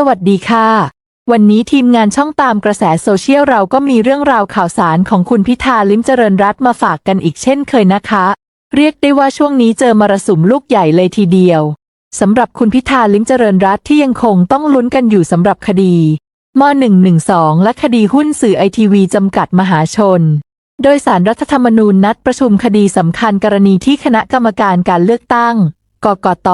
สวัสดีค่ะ วันนี้ทีมงานช่องตามกระแสโซเชียลเราก็มีเรื่องราวข่าวสารของคุณพิธาลิ้มเจริญรัตมาฝากกันอีกเช่นเคยนะคะ เรียกได้ว่าช่วงนี้เจอมรสุมลูกใหญ่เลยทีเดียวสำหรับคุณพิธาลิ้มเจริญรัตที่ยังคงต้องลุ้นกันอยู่สำหรับคดีม .112 และคดีหุ้นสื่อไอทีวีจำกัดมหาชน โดยสารรัฐธรรมนูญนัดประชุมคดีสำคัญกรณีที่คณะกรรมการการเลือกตั้ง กกต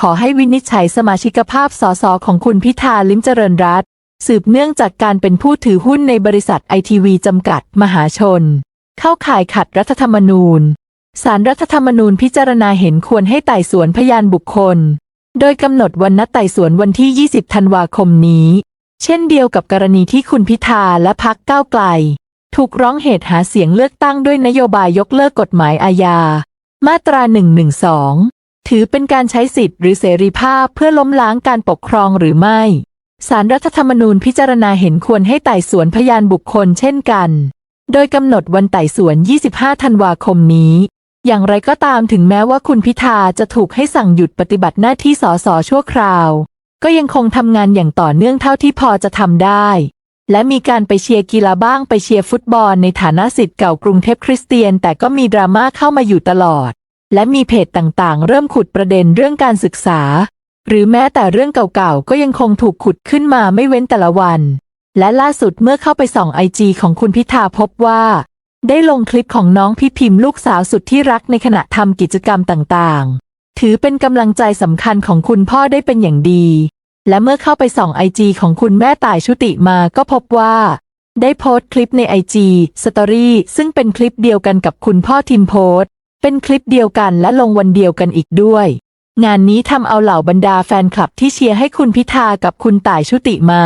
ขอให้วินิจฉัยสมาชิกภาพสสของคุณพิธาลิมเจริญรัตสืบเนื่องจากการเป็นผู้ถือหุ้นในบริษัทไอทีวีจำกัดมหาชน เข้าข่ายขัดรัฐธรรมนูญสารรัฐธรรมนูญพิจารณาเห็นควรให้ไต่สวนพยานบุคคล โดยกำหนดวันนัดไต่สวนวันที่ 20 ธันวาคมนี้ เช่นเดียวกับกรณีที่คุณพิธาและพักก้าวไกล ถูกร้องเหตุหาเสียงเลือกตั้งด้วยนโยบายยกเลิกกฎหมายอาญา มาตรา 112 ถือเป็นการใช้สิทธิ์หรือเสรีภาพเพื่อล้มล้างการปกครองหรือไม่สารรัฐธรรมนูญพิจารณาเห็นควรให้ไต่สวนพยานบุคคลเช่นกัน โดยกำหนดวันไต่สวน 25 ธันวาคมนี้ อย่างไรก็ตามถึงแม้ว่าคุณพิธาจะถูกให้สั่งหยุดปฏิบัติหน้าที่สสชั่วคราว ก็ยังคงทำงานอย่างต่อเนื่องเท่าที่พอจะทำได้ และมีการไปเชียร์กีฬาบ้างไปเชียร์ฟุตบอลในฐานะสิทธิ์เก่ากรุงเทพคริสเตียน แต่ก็มีดราม่าเข้ามาอยู่ตลอด และมีเพจต่างๆ เริ่มขุดประเด็นเรื่องการศึกษา หรือแม้แต่เรื่องเก่าๆ ก็ยังคงถูกขุดขึ้นมาไม่เว้นแต่ละวัน และล่าสุดเมื่อเข้าไปส่องไอจีของคุณพิธาพบว่า ได้ลงคลิปของน้องพี่พิมพ์ลูกสาวสุดที่รักในขณะทำกิจกรรมต่างๆ ถือเป็นกำลังใจสำคัญของคุณพ่อได้เป็นอย่างดี และเมื่อเข้าไปส่องไอจีของคุณแม่ต่ายชุติมาก็พบว่าได้โพสต์คลิปในไอจีสตอรี่ซึ่งเป็นคลิปเดียวกันกับคุณพ่อทิมโพส เป็นคลิปเดียวกันและลงวันเดียวกันอีกด้วย งานนี้ทำเอาเหล่าบรรดาแฟนคลับที่เชียร์ให้คุณพิธากับคุณต่ายชุติมา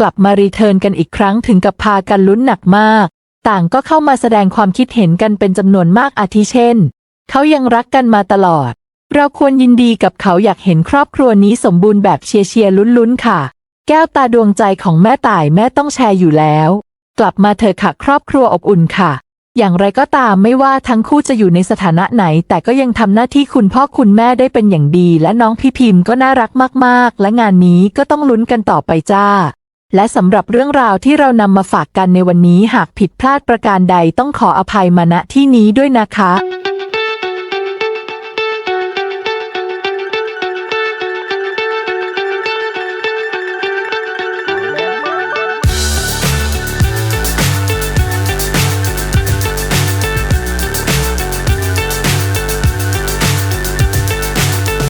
กลับมารีเทิร์นกันอีกครั้งถึงกับพากันลุ้นหนักมาก ต่างก็เข้ามาแสดงความคิดเห็นกันเป็นจำนวนมากอาทิเช่น เขายังรักกันมาตลอด เราควรยินดีกับเขาอยากเห็นครอบครัวนี้สมบูรณ์แบบเชียร์เชียร์ลุ้นๆค่ะ แก้วตาดวงใจของแม่ต่ายแม่ต้องแชร์อยู่แล้ว กลับมาเถอะค่ะครอบครัวอบอุ่นค่ะ อย่างไรก็ตามไม่ว่าทั้งคู่จะอยู่ในสถานะไหน แต่ก็ยังทำหน้าที่คุณพ่อคุณแม่ได้เป็นอย่างดี และน้องพี่พิมพ์ก็น่ารักมากๆ และงานนี้ก็ต้องลุ้นกันต่อไปจ้า และสำหรับเรื่องราวที่เรานำมาฝากกันในวันนี้หากผิดพลาดประการใดต้องขออภัยมาณที่นี้ด้วยนะคะ